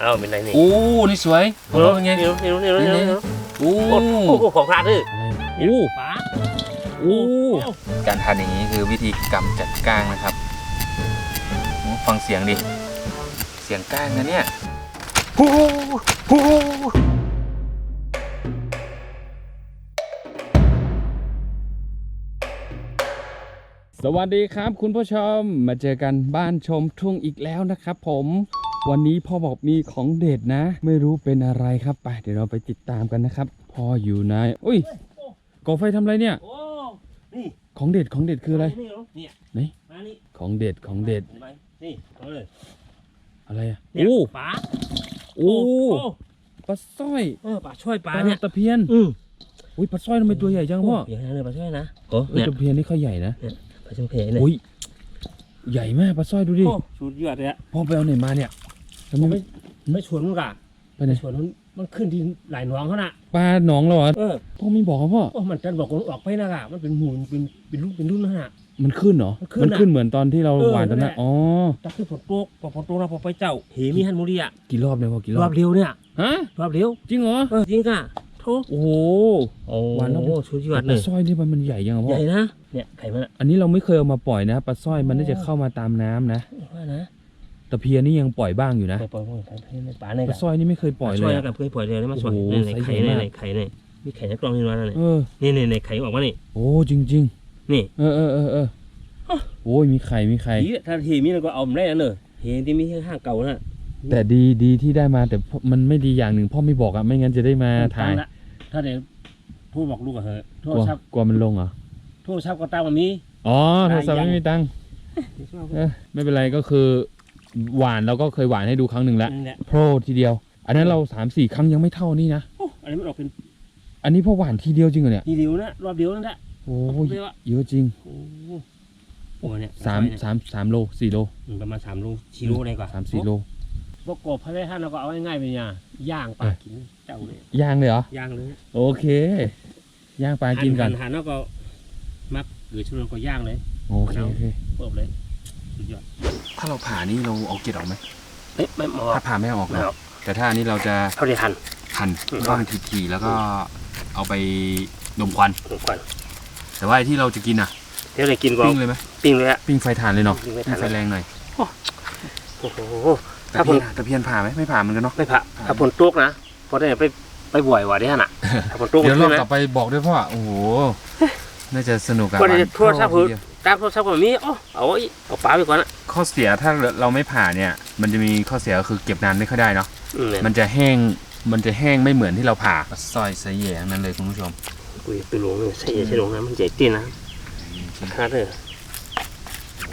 เอ้าเป็นไรนี่โอ้นี่สวยเออเป็นไงนี่นี่นี่นี่นี่นี่โอ้โอ้โหของพลาดดื้อโอ้ป๋าโอ้การทานอย่างนี้คือวิธีกำจัดก้างนะครับโอ้ฟังเสียงดิ เสียงก้างนะเนี่ยฮู้ฮู้สวัสดีครับคุณผู้ชมมาเจอกันบ้านชมทุ่งอีกแล้วนะครับผม วันนี้พ่อบอกมีของเด็ดนะ ไม่รู้เป็นอะไรครับไปเดี๋ยวเราไปติดตามกันนะครับพ่ออยู่ไหนอุ้ยก่อไฟทำอะไรเนี่ย โอ้ นี่ของเด็ดของเด็ดคืออะไรนี่เหรอเนี่ยไหนมานี่ของเด็ดของเด็ดเห็นไหมนี่เอาเลยอะไรอะเนี่ยโอ้ป๋าโอ้ปลาสร้อยเออป๋าช่วยปป๋าลาเนี่ยตะเพียนอืมอุ้ยปลาสร้อยทำไมตัวใหญ่จังพ่อเดี๋ยวนะเลยป๋าช่วยนะโอ้เออเนี่ยตะเพียนนี่เขาใหญ่นะป๋าช่วยเพลเนี่ยอุ้ยใหญ่มากปลาสร้อยดูดิโอ้ชุดยอดเลยอะพ่อไปเอาไหนมาเนี่ย ทำไมไม่ไม่ชวนมึงกะไปไหนชวนมันมันขึ้นที่หลายหนองเขาน่ะปลาหนองเราเหรอเออพ่อไม่บอกครับพ่อโอ้มันจะบอกว่าออกไปนะกะมันเป็นหมูเป็นเป็นรุ่นเป็นรุ่นนะฮะ มันขึ้นเหรอมันขึ้นมันอะขึ้นเหมือนตอนที่เราเออหวานตอนนั่นั้นนแหละ อ๋อถ้าขึ้นฝนตกพอฝนตกแล้วพอไปเจ้าเฮมีฮันมูรีอะกี่รอบเนี่ยพ่อกี่รรออบบเร็วเนี่ยฮะรอบเร็วจริงเหรอเออจริงกะโทษโอ้โห โอ้หวานรอบเดียวชุดยอแต่ดปเลลายสร้อยนี่มันมันใหญ่ยังอะพ่ใหอญ่นะเนี่ยไข่มันอะอันนี้เราไม่เคยเอามาปล่อยนะปลาสร้อยมันน่าจะเข้ามาตามน้ำนะว่านะ ตะเพียนนี่ยังปล่อยบ้างอยู่นะปล่อยปล่อยปล่อยปล่อยในป่าในปลาสร้อยนี่ไม่เคยปล่อยเลช่วยยแล้วอะกับเพื่อนปล่อยเลยแล้วมาสวยโอ้โหนี่ในไซส์ไข่ใหญ่ในมากในไข่ในมีไข่ในกล่องนี่นะเออนี่นี่ในไข่ออกมานี่โอ้จริงจริงนี่ๆเออเออเออเออโอ้ยมีไข่มีไข่ทีถ้าทีมีเราก็เอาไม่ได้นะเนอะเฮที่มีแค่ห้างเก่าน่ะแต่ดีดีที่ได้มาแต่พ่อมันไม่ดีอย่างหนึ่งพ่อไม่บอกอะไม่งั้นจะได้มาถ่ายตั้งละถ้าเดี๋ยวพูดบอกลูกกับเธอโทกรลัวศัพท์กลัวมันลงเหรอโทรศัพท์ก็ตามมันมีอ๋อโทรศัพท์ยังไม่มีตังค์เออไม่เป็นไรก็คือ หวานเราก็เคยหวานให้ดูครั้งหนึ่งแล้วนี่แหละโปรทีเดียว อันนั้นเราสามสี่ครั้งยังไม่เท่านี้นะโอ้อันนี้มันออกเป็นอันนี้พ่อหวานทีเดียวจริงเหรอเนี่ยทีเดียวนะรอบเดียวนั่นแหละโอ้ยเรียกว่าเยอะจริงโอ้โหโอ้เนี่ยสามสามสามโลสี่โลอืมประมาณสามโลสี่โลได้กว่าสามสี่โลประกอบพระได้ท่านเราก็เอาง่ายๆไปเนี่ยย่างปลากินเจ้าเลยย่างเลยเหรอย่างเลยโอเคย่างปลากินกันหันแล้วก็มักหรือชุนก็ย่างเลย โอเคโอเค เปิบเลย สุดยอดถ้าเราผ่านี่เราเอาเกล็ดออกไหมเอ๊ะไม่หมอ ถ้าผ่าไม่เอาออกไม่นะเอาแต่ถ้าอันนี้เราจะเท่าที่ทัน หั่นอืม ก้อนทีๆแล้วก็เอาไปดมควัน ผมก่อนแต่ว่าไอ้ที่เราจะกินอะ เดี๋ยวเลยกินก่อนปิ้งเลยไหมปิ้งเลยอะ ปิ้งไฟถ่านเลยเนาะปิ้งไฟปิ้ถ่างนไฟแรงหน่อยโอ้โหตะถ้าผเพีมยนตะเพียนผ่าไหมไม่ผ่าเหมือนกันเนาะ ไม่ผ่าถ้าผลตกนะเพราะได้ไปไปบ่อยว่ะได้น่ะถ้าผลตกเดี๋ยวรอบใช่ไหมต่อไปบอกด้วยพ่อโอ้โห น่าจะสนุกกับก็ได้หวานโทรศัพท์เข้าทีเดียว ตามโทรศัพท์แบบนี้โอ้เอาไว้เอาปลาไปก่อนนะ ข้อเสียถ้าเราไม่ผ่าเนี่ย มันจะมีข้อเสียก็คือเก็บนานไม่ค่อยได้เนาะอืมเนี่ยมันจะแห้งมันจะแห้งไม่เหมือนที่เราผ่าซอยใส่แยงนั่นเลยคุณผู้ชมอุ้ยตัวหลงเนี่ยใช่ใช่หลงนะมันใหญ่ตีนนะขนาดเลย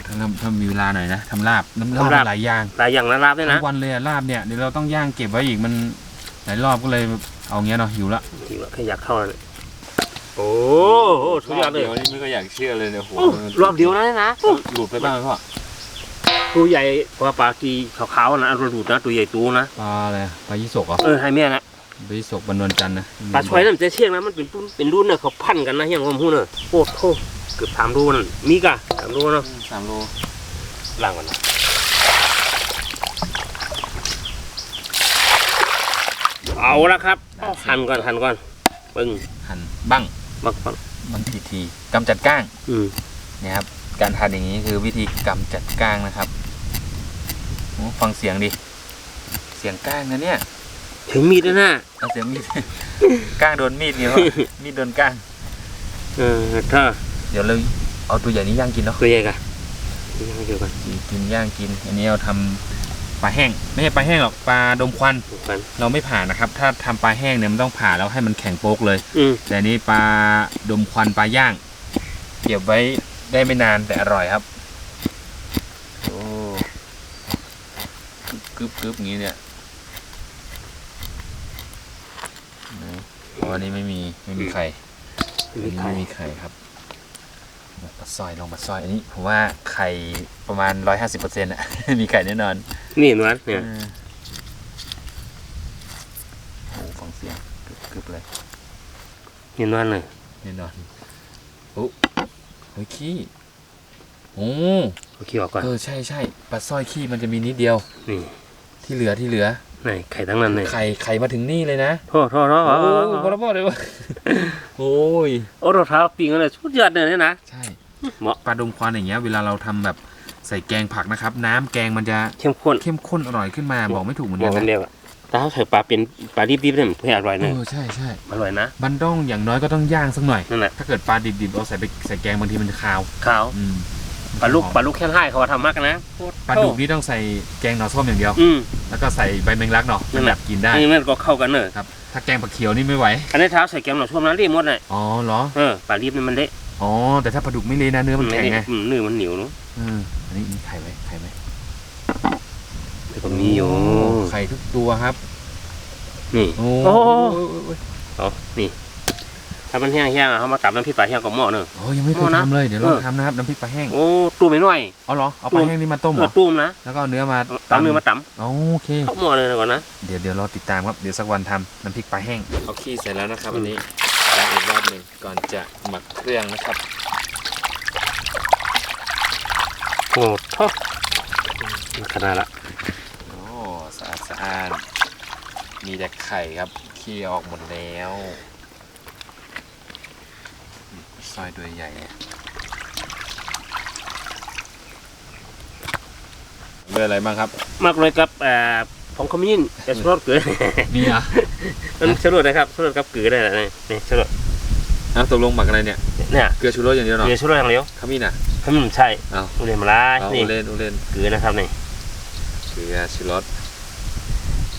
ถ้าเราถ้ามีเวลาหน่อยนะทำลาบน้ำลาทำลาบบหลายอย่างหลายอย่างนะลาบด้วยนะทั้งวันเลยอะลาบเนี่ยเดี๋ยวเราต้องย่างเก็บไว้อีกมันหลายรอบก็เลยเอาเงี้ยเนาะหิวละที่ว่าแค่อยากเข้าเลย โอ้โหสุดยอดเลยดี๋วนี่ไม่ก็อยากเชื่อเลยเนี่ยโหโอ้รอบเดียวนะเนี่ยนะหลุดไปบ้างไหมพ่อตัวใหญ่กว่าปลากีขาวๆนะอันรูดนะตัวใหญ่ตัวนะปลาอะไรอะปลายี่สกเหรอเออให้แม่นะปลายี่สกบรรนวลจันทร์นะปลาช่วยนั่นจะเชี่ยงนะมันเป็นรุ่นเป็นรุ่นเนี่ยเขาพันกันนะอย่างผมพูดเนอะโอ้โหเกือบสามรูนั่นมีกะสามรูเนาะสามโลล่างกันนะเอาละครับ หั่นก่อนหั่นก่อนปึ้งหั่นบ้าง บักบักมันทีทีๆกำจัดก้างอืมเนี่ยครับ การทานอย่างนี้คือวิธีกำจัดก้างนะครับโอ้ฟังเสียงดิ เสียงก้างนะเนี่ยถึงมีดแล้วนะเอาเสียงมีด ก้างโดนมีดเนี่ยพ่อมีดโดนก้าง เออถ้าเดี๋ยวเราเอาตัวใหญ่นี้ย่างกินเนาะตัวใหญ่กะยังเดียวกันกินย่างกิน อันนี้เราทำป ลาแห้ง ไม่ใช่ปลาแห้งหรอกปลาดมควันถูกกันเราไม่ผ่านะครับ ถ้าทำปลาแห้งเนี่ยมันต้องผ่าแล้วให้มันแข็งโป๊กเลยอืมแต่อันนี้ปลาดมควันปลาย่างเก็บไว้ได้ไม่นานแต่อร่อยครับโอ้กึบกึบอย่างนี้เนี่ยไหนอ๋ออันนี้ไม่มีไม่มีไข่อันมีนี้ไข่ไม่มีไข่ครับ ปลาซอยลองปลาซอยอันนี้ผมว่าไข่ประมาณร้อยห้าสิบเปอร์เซ็นต์อะมีไข่แน่นอน นี่หนวดเนี่ยอืมโอ้ฟังเสียงกึบกึบเลยนี่หนวดเลยแน่นอนโอ้เฮ้ยขี้โอ้เอาขี้ออกก่อนเออใช่ใช่ปลาสร้อยขี้มันจะมีนิดเดียวนี่ที่เหลือที่เหลือน ไหนไข่ทั้งนั้นเลยไข่ไข่มาถึงนี่เลยนะโทษโทษโทษโอ้โอ้โหพอแล้วพอเลยวะโอ้ยโอ้รองเท้าปีงเลยชุดยอดเลยเนี่ยนะใช่เหมาะปลาดงควันอย่างเงี้ยเวลาเราทำแบบใส่แกงผักนะครับ น้ำแกงมันจะเข้มข้นเข้มข้นอร่อยขึ้นมาบอกไม่ถูกเหมือนบกัอกนกันนะเดียวอะแต่ถ้าใส่ปลาเป็นปลาดิบๆเนี่ยมันเพื่ออร่อยเอเนอะอใช่ใช่อร่อยนะบันด้งอย่างน้อยก็ต้องย่างสักหน่อยนั่นแหละถ้าเกิดปลาดิบๆเอาใส่ไปใส่แกงบางทีมันจะคาวขาวอืม ปลาลูกปลาลูกแค่ให้เขาว่าทำมากนะปลาดุกนี่ต้องใส่แกงหน่อส้มอย่างเดียว อืมแล้วก็ใส่ใบแมงลักเนาะนั่มันนแหแบละบกินได้นี่มันก็เข้ากันเนอะครับถ้าแกงผักเขียวนี่ไม่ไหวอันนี้เท้าใส่แกงหน่อช่วงนั้นรีบหมดเลยอ๋อเหรอเออปลาดิบนี่มันเละอ๋อแต่ถ้าปลาดุกไม่เละนะเนื้อมันแข็งไงอืมเนื้อมันเหนียวเนาะเอออันนี้มีไข่ไหมไข่ไหมแต่ก็มีอยู่ไข่ทุกตัวครับ นี่โอ้โอ้โอ้เอานี่ ถ้ามันแห้งๆอะเขามาตับน้ำพริกปลาแห้งกับหม้อเนอะโอ้ยังไม่เคโอ้ยนะทำเลยเดี๋ยวลองเออทำนะครับน้ำพริกปลาแห้งโอ้ตู้ไม่น้อยเอาเหรอเอาปลาแห้งนี่มาต้มเหเอรออตุ้มนะแล้วก็เอาเนื้อมาตำเนื้อมาตโอเคำเข้าหม้อเลยนะก่อนนะเดี๋ยวเดี๋ยวเราติดตามครับเดี๋ยวสักวันทำน้ำพริกปลาแห้งเอาขี้เสร็จแล้วนะครับวันนี้ล้างอีกรอบหนึ่งก่อนจะหมักเครื่องนะครับโอ้ท้อขนาดละโอ้สะอาดสะอาดมีแต่ไข่ครับขี้ออกหมดแล้ว ซอยตัวใหญ่อะเลืออะไรบ้างครับ มากเลยกับเอ่อผงขมิ้นแต่ชรสเกลือมีอะนั่นชรสนะครับชรสกับเกลือได้แหละนี่นี่ชรสอะตกลงหมักอะไรเนี่ย เนี่ยเกลือชูรสอย่างเดียวเนาะเกลือชรสอย่างเดียวขมิ้นอะขมิ้นใช่เอาอุเรนมาลายเอานี่อุเล่นอุเล่นเกลือนะครับนี่เกลือชูรส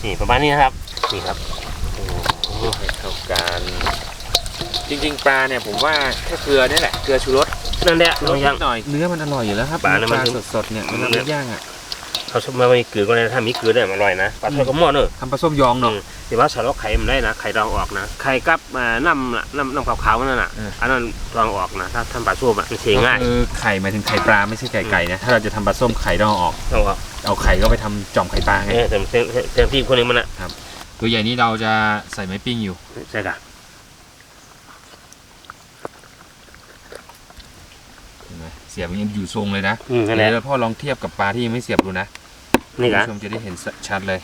นี่ประมาณนี้นะครับนี่ครับให้เข้ากัน จริง ๆ ปลาเนี่ยผมว่าแค่เกลือนี่แหละเกลือชูรสนั่นแหละรน้อสงนิยังดหน่อยเนื้อมันอร่อยอยู่แล้วครับปลาเนี่ยมัน สดๆเนี่ยเวลาเราย่างอะเขาชอบมาไม่เกลือก็ได้ถ้ามีเกลือเนี่ยมันอร่อยนะปลาทอดกับหม้อเนอะทำปลาส้มยองเนาะอืมแต่ว่าสารวัตรไข่มันได้นะไข่ดองออกนะไข่กับอ่าน้ำน่ะน้ำน้ำขาวๆนั่นน่ะเอออัอันนั้นดองออกนะถ้าทำปลาส้มอะมันเทง่ายก็คือไข่หมายถึงไข่ปลาไม่ใช่ไก่ไก่นะ ถ้าเราจะทำปลาส้มไข่ต้องเอาออกเอาออกเอาไข่ก็ไปทำจอมไข่ปลาไง เออแต่เต็มเต็มที่คนหนึงมันอะตัวใหญ่นี้เราจะใส่ไม้ปิ้งอยู่ใช่ค่ะ เห็นไหมเสียบมันยังอยู่ทรงเลยนะอืมนั่นแหละเดี๋ยวพ่อลองเทียบกับปลาที่ยังไม่เสียบดูนะนี่คุณค่ะผู้ชมจะได้เห็นชัดเลย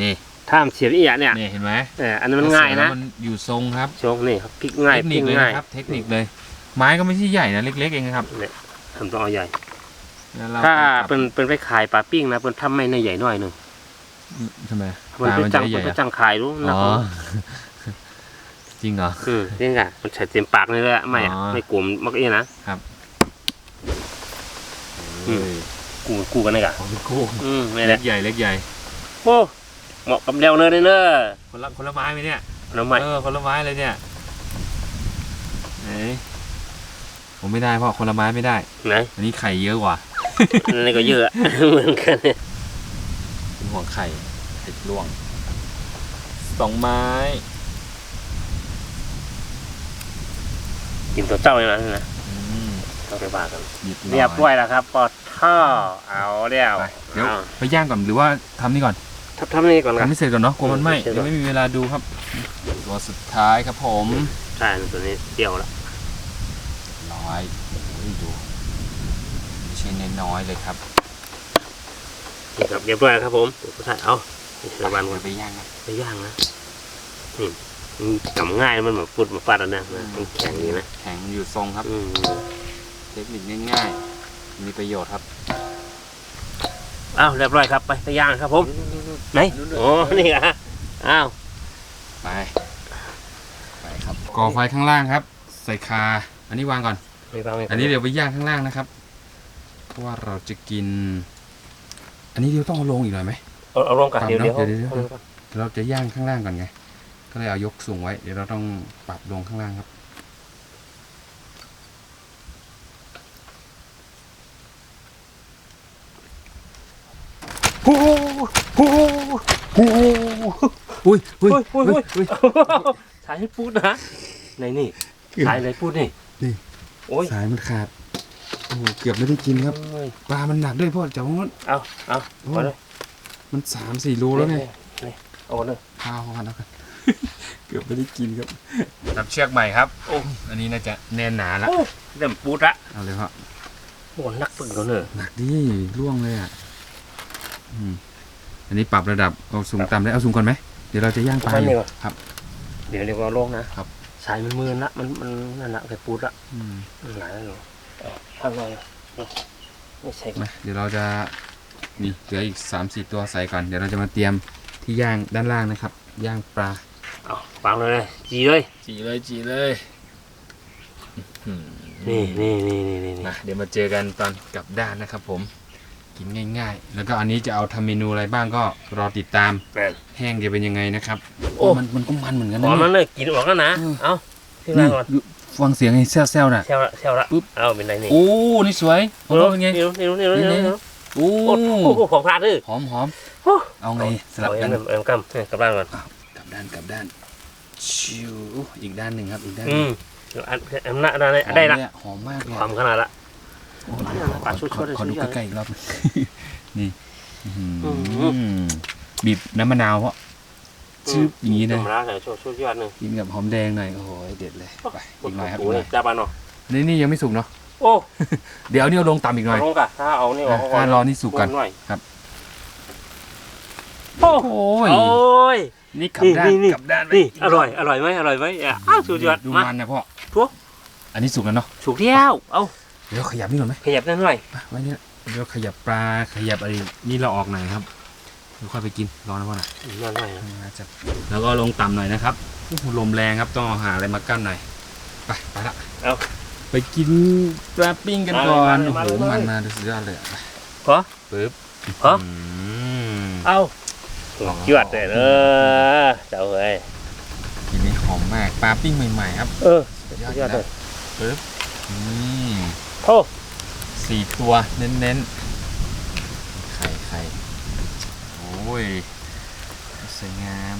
นี่ถ้ามันเสียบอีกอะเนี่ยนี่เห็นไหมเอออันนั้นมันง่ายเสีบแล้นะวมันอยู่ทรงครับโชคนี่ครับพลิกง่ายเทคพนิลิคกเลยง่ายนะครับ เทคนิคเลย ไม้ก็ไม่ใช่ใหญ่นะเล็ก ๆ เองนะครับเนี่ยทำต้องเอาใหญ่แล้วเราถ้าก็เป็นเป็นไปขายปลาปิ้งนะเป็นทำไม่ในใหญ่หน่อยหนึ่งทำไมปมันลาไปมันจัจะงได้ใหมัญ่นไปอะจังขายรู้นะอ๋อจริงเหรออืมจริงอะมันใส่เต็มปากเลยแหละไม่อะอ๋อไม่กลุ่มมักเอี้ยนะอืมเอ้ยกูกูกันเลยกะของเป็นคู่อืมนี่แหเล็ละกใหญ่เล็กใหญ่โอ้เหมาะกับเดวเนอร์เลยเนอะคนละคนละไม้ไหมเนี่ยน้ำใหม่เออคนละไม้เลยเนี่ยไหนผมไม่ได้เพราะคนละไม้ไม่ได้ไหนอันนี้ไข่เยอะกว่าอันนี้ก็เยอะ เหมือนกันเนี่ยเป็นห่วงไข่ติดล่วงสองไม้กินตัวเจ้าเลยนะนี่นะอืม ต้องไปบากันหยิบหน่เรียบร้อยแล้วครับปอดท่อเอาแล้วไปเดี๋ยวเอาไปย่างก่อนหรือว่าทำนี่ก่อนทำทำนี่ก่อนครับทำให้เสร็จก่อนเนาะกลัวมันไหม้เสร็จเดี๋ก่ยอนวไม่มีเวลาดูครับตัวสุดท้ายครับผมใช่ตัวนี้เปรี้ยวแล้วร้อยโอ้ยดูไม่ใช่น้อยๆเลยครับนี่ครับเรียบร้อยแล้วครับผมเดี๋ยวผู้ชายเอาไปเชอร์บานก่อนไปย่างครับไปย่างนะนี่มันกำง่ายมันแบบปุดมาฟาดอันนั้นนะมันแข็งดีนะแข็งอยู่ทรงครับอืม เทคนิคง่ายๆ มีประโยชน์ครับอ้าวเรียบร้อยครับไปไปย่างครับผมไหนโอ้นี่อะอ้าวไปไปครับก่อไฟข้างล่างครับ ใส่คา อันนี้วางก่อนไม่ฟังไม่ฟังอันนี้เดี๋ยวไปย่างข้างล่างนะครับเพราะว่าเราจะกิน อันนี้เดี๋ยวต้องเอาลงอีกหน่อยไหมเอาเอาลงกันปรับเดี๋ยวเนเดี๋ยวอะเดี๋ยวเดี๋ยวเอาลงก่อนเราจะย่างข้างล่างก่อนไง ก็เลยเอายกสูงไว้ เดี๋ยวเราต้องปรับลงข้างล่างครับ โอ้โหโอ้โหโอ้โหอุ้ยอุ้ยอุ้ยอุ้ยอุ้ยถ่ายให้พูดนะไหนนี่ถ่ายอะไรพูดนี่นี่โอ้ยสายมันขาดโอ้โหเกือบไม่ได้กินครับโอ้ยปลามันหนักด้วยพ่อจับมันเอาเอาเอาเลยมันสามสี่โลแล้วไงนี่เอาเลยพากันแล้วกันเกือบไม่ได้กินครับจับเชือกใหม่ครับโอ้อันนี้น่าจะแน่นหนาละโอ้เริ่มปูดละเอาเลยครับโอ้นักปึกแล้วเนอะหนักดิร่วงเลยอะอืม อันนี้ปรับระดับเอาสูงต่ำได้เอาสูงก่อนไหมเดี๋ยวเราจะย่างปลาไม่อเนี่ยู่ยครับ เดี๋ยวเรียกว่าโลกนะครับ สายมันมืนละมันมันนั่นละไก่ปูดละอืมมันหลายแล้วเหรอเอาข้างในอะไม่ใช่มาเดี๋ยวเราจะนี่เหลืออีกสามสี่ตัวใส่ก่อนเดี๋ยวเราจะมาเตรียมที่ย่างด้านล่างนะครับ ย่างปลาเอาปังเลยจีเลย จีเลยจีเลยนี่นี่นี่นี่นี่นะเดี๋ยวมาเจอกันตอนกลับด้านนะครับผม กินง่าย ๆ แล้วก็อันนี้จะเอาทำเมนูอะไรบ้างก็รอติดตาม แม่น แห้งจะเป็นยังไงนะครับโอ้ มันมันก็มันเหมือนกันหอนะมมันเนี่ยเลยกินออกแล้วนะ เออเอาที่นี่นั่งก่อนฟังเสียงไอ้แซวๆน่ะเซลละเซลละปึ๊บ เอาเป็นไรนี่โอ้ นี่สวยโอ้เป็นไง นี่รู้นี่รู้นี่รู้นี่รู้นี่รู้โอ้โอ้โหของพลาดด้วยหอมหอมโอ้เอาไงสลับเอากันเอ็มเอ็มกำกลับบ้านก่อน กลับด้านกลับด้านชิวอีกด้านหนึ่งครับอีกด้านหอืนึ่งมเดี๋ยวอันอันนั้นได้ได้ละหอมเยอหอมมากเลยความขนาดละโอ้อันนั้น ปลาชุดๆขอเลยขอดูชุดใหญ่ใกล้ๆอีกรอบ นี่อื้อหืออืมบีบน้ำมะนาวเพราะชื่ออย่างนี้นะธรรมดาใส่ช่วยช่วยยอดหนึ่งกินกับหอมแดงหน่อยโอ้โหเด็ดเลยไปอีกหน่อยครับอีโอ้กหยน่อยจ้าปานเนาะนี่นี่ยังไม่สุกเนาะโอ้เดี๋ยวเอานี่เอาลงต่ำอีกหน่อยลงกะถ้าเอานี่ออกอะถ้ารอนี่สุกก่อนหน่อยครับโอ้โอ้ยโอ้ย นี่กลับด้านนี่นี่ กลับด้านไปนี่อร่อยอร่อยไหมอร่อยไหมอะอ้าวสุดยอดดูมา มันนะพ่อทั่วอันนี้สุกแล้วเนาะ สุกเที่ยวเอาเดี๋ยวขยับนี่หน่อยไหมขยับนั่นหน่อยมาไว้เนี่ยเดี๋ยวขยับปลาขยับอะไรนี่เราออกหน่อยครับเดี๋ยวค่อยไปกินรอนะพ่อนะนั่นหน่อยนะน่าจะแล้วก็ลงต่ำหน่อยนะครับโอ้โหลมแรงครับต้องเอาหาอะไรมากั้นหน่อยไปไปละเอาไปกินปลาปิ้งกันก่อนมาโอ้เลยโหมาเลยมันมาดูสุดยอดเลยอะไปขอปึ๊บฮะอืมเอาสุดยอดเลยเออเจ้าเอ้ยกินนี่หอมมากปลาปิ้งใหม่ๆครับ เออสุดยสุอดดยอดเลยปึ๊บนี่ โอ้สี่ตัวเน้นๆ ไข่ไข่โอ้ย สวยงาม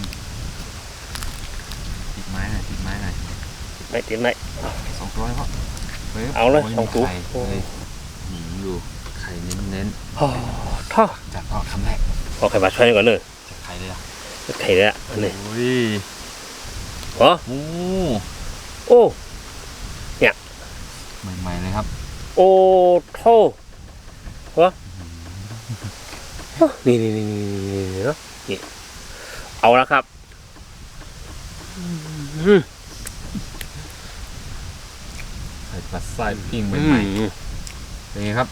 ติดไม้หน่อยติดไม้หน่อยไม่ติดไหมสองตัวเลยพ่อปึ๊บเอาเลยโสองตัวไข่เลยหืมดูไข่เน้นโอ้ท่อๆจากพ่อคำแรกขอไข่มาช่วยก่อนเนอะจากไข่เลยอะไข่เลยอะอันนี้โอ้ยขอโอ้โอ้ ใหม่ๆเลยครับ โอ้โทวะนี่นี่นี่นี่นี่เนาะนี่เอาละครับอืมไข่ปลาไส้ปิ้งใหอืม่มๆเป็นไงครับ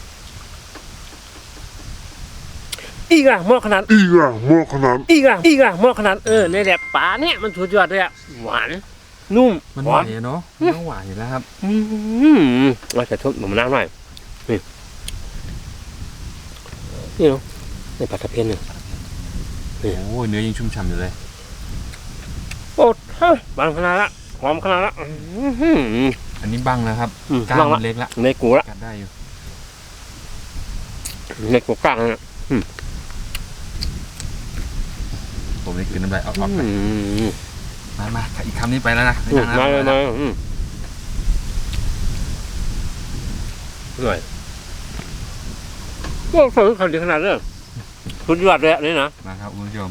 อีกอะหม้อขนาด อีกอะหม้อขนาด อีกอะอีกอะหม้อขนาด เออในแหละปลาเนี่ยมันสุดยอดเลยอะหวาน นุ่ม มันหหวาวานนเนาะมันต้องหวานอยู่แล้วครับอืมเราจะทุบหมูน้ำหน่อยนี่นี่เนาะในปลาตะเพียนเนี่ยโอ้ยเนื้อยังชุ่มฉ่ำอยู่เลยโอ้เฮ้ยบางขนาดละหอมขนาดละอื้อหืออันนี้บังแล้วครับอืมกล้าบ้างมละมันเล็กละในกูละกัดได้อยู่ในกูกลางนะผมนี่กินน้ำลายออกๆไปอื มมามาอีกคำนี้ไปแล้วนะไม่อืมนานมาแล้วเลยมาอืมหน่อยโอ้เขาเขาดีขนาดนี้สุดยอดเลยอะนี่นะมาครับคุณผู้ชม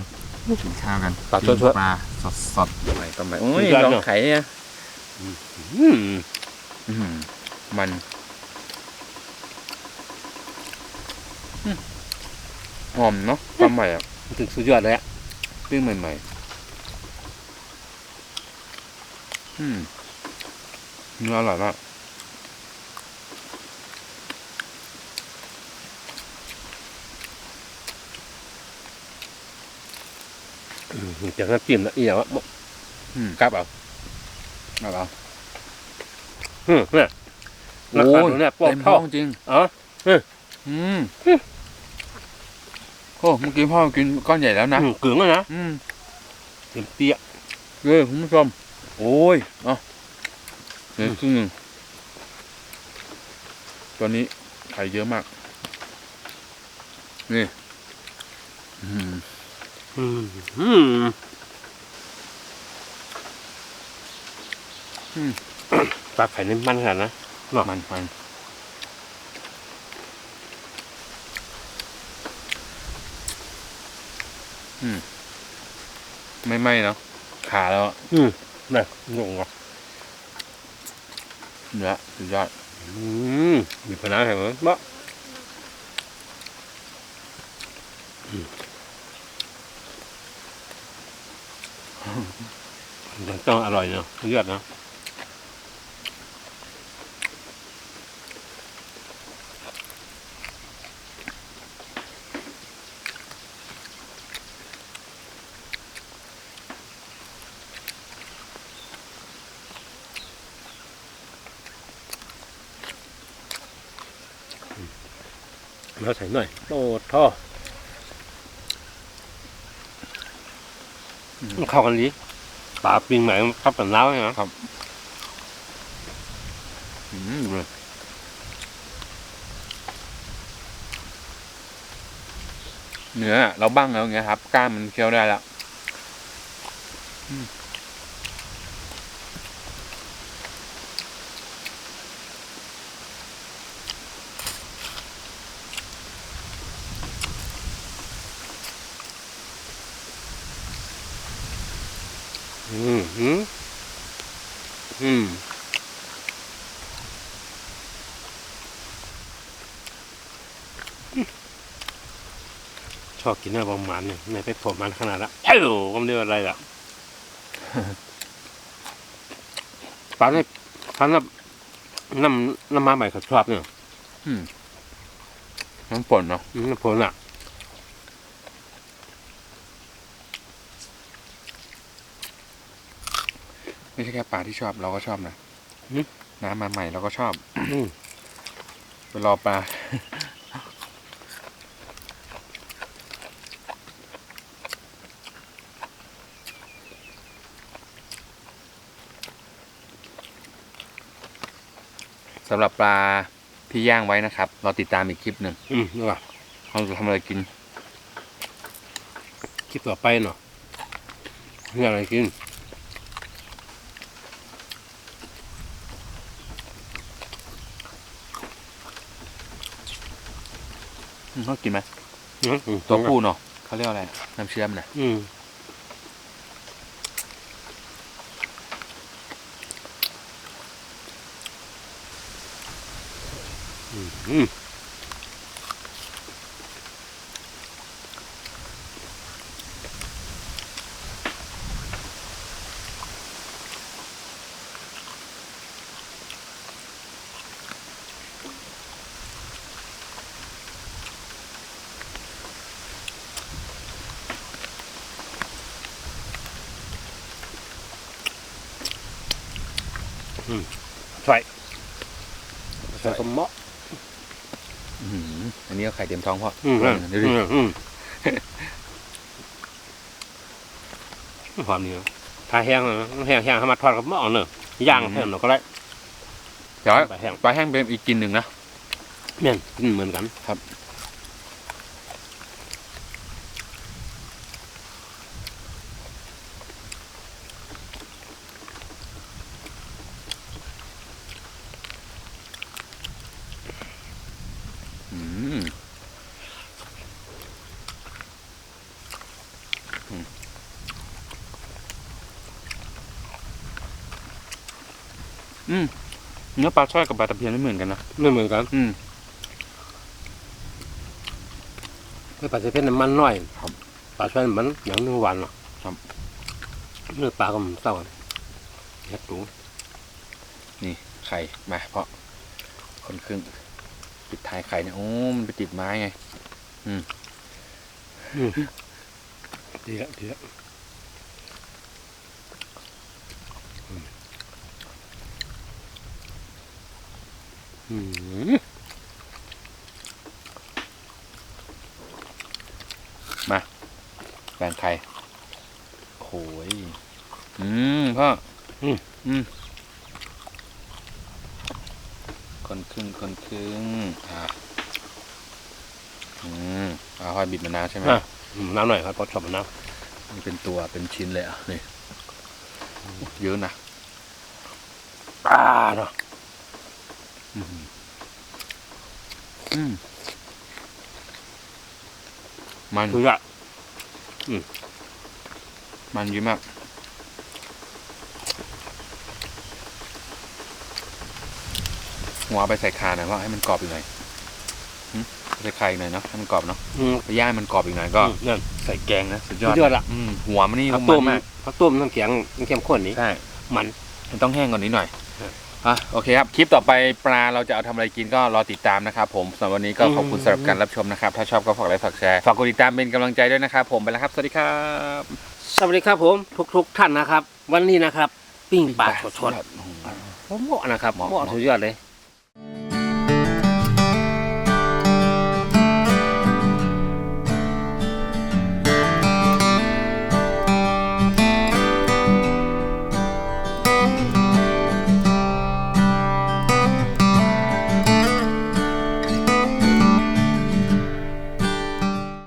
กินข้าวกันปลาปิ้งสดๆปลาสดสดๆใหม่ก็ใหม่โอ้ยสุดยอดลองเนอะไข่อะอืมอื้อหือมันอืมหอมเนาะปลาใหม่อะถึงสุดยอดเลยอะปิ้งใหม่ๆ อืมเนื้ออร่อยมากอืมจากนั้นจิ้มละเอียดวะบอกอืมกลับเอาเอาเอาอืมเนี่ยราคาดูเนี่ยปอกเต็มเท่าท้องจริงอ๋ออืมโอ้เมื่อกี้พ่อกินก้อนใหญ่แล้วนะอืมกึ่งเลยนะอืมเต็มเตี้ยเออคุณผู้ชม โอ้ยเอาเหลือครึ่งหนึ่งตัวนี้ไข่เยอะมาก นี่อืมอืมอืมปลาไข่นี่มันขนาดนะมันมันอืมไม่ไหม้เนาะขาแล้วอะอืม นี่ยงงอะเนี่ยสุดยอดอืมมีพนักเห่อมั้ยบะต้องอร่อยเนาะเลือดนะะมาใส่หน่อยโอ้ท่อมันเข้ากันดีปลาปิงไหนมันเข้ากับน้ำใช่ไหมอืมดูเลยเนื้อเราบ้างแล้วอย่างเงี้ยครับ กล้ามมันเคี้ยวได้แล้ว อืมอืมอืมชอบกินเนื้อประมาณเนี่ยไม่ไปผมมันขนาดละเอ้าก็ไม่ได้อะไรล่ะปลาเนี่ยปลาเนี่ยน้ำน้ำมาใหม่เขาชอบเนี่ยน้ำป่นเนาะอืมน้ำผลอะ ไม่ใช่แค่ปลาที่ชอบเราก็ชอบนะน้ำมาใหม่เราก็ชอบอืมไปรอปลาสำหรับปลาที่ย่างไว้นะครับ เราติดตามอีกคลิปหนึ่งอืมนี่ว่ะเราจะทำอะไรกิน คลิปต่อไปเนาะนี่อะไรกิน เขากินไหมอืมอืมตัวผู้เนาะเขาเรียกว่าอะไรน้ำเชื่อมนะอืมอืม อืมใส่ใส่สมะอื้อหืออันนี้ก็ไข่เต็มท้องพ่ออืมออืมดูดิอืมความนี้ถ้าแห้งนะแห้งแห้งให้มาทอดกับหม้อเนอะย่างแห้งเนอะก็ได้เดี๋ยวปลาแห้งปลาแห้งเป็นอีกกินหนึ่งนะเนี่ยกินเหมือนกันอืมอืมอืม เนื้อปลาช่อยกับปลาตะเพียนไม่เหมือนกันนะไม่เหมือนกันอืมไม่ปลาจะเป็นน้ำมันน้อยครับปลาช่วยมันอย่างนึงหวานเนาะครับเนื้อปลาก็มันเศร้ากันเฮ็ดตูนี่ไข่มาเพราะ คนครึ่งปิดท้ายไข่เนี่ยโอ้มันไปติดไม้ไงดีละดีละ อืมแบ่งไข่โอ้ยอืมพ่ออืมอืมคนครึ่งคนครึ่งอะอืมเอาค่อยบิดมะนาวใช่ไหมอะอืมน้ำหน่อยครับเพราะชอบมันน้มันเป็นตัวเป็นชิ้นเลยอะนี่เยอะนะำปลาเนาะอื มอืมมันคือละมันเยอะมาก หัวเอาไปใส่คาหน่อยเพราะให้มันกรอบอีกหน่อยหึใส่คาอีกหน่อยเนาะให้มันกรอบเนาะอืมไปย่างให้มันกรอบอีกหน่อยก็อืมนั่นใส่แกงนะสุดยสุอดดยอดละอืมหัวมันนี่ผักมัต้นมมากผักต้มน้ำแข็งมันเข้มข้นนี้ใช่มันมันต้องแห้งกว่อนนี้หน่อยครับ อะโอเคครับ คลิปต่อไปปลาเราจะเอาทำอะไรกินก็รอติดตามนะครับผมสำหรับวันนี้ก็ขอบคุณสำหรับการรับชมนะครับ ถ้าชอบก็ฝากไลค์ฝากแชร์ฝากกดติดตามเป็นกำลังใจด้วยนะครับผมไปแล้วครับสวัสดีครับสวัสดีครับผมทุกๆท่านนะครับ วันนี้นะครับ ปิ้งปลาสดๆๆเหมาะนะครับเหมาะเหมาะสุดยอดเลย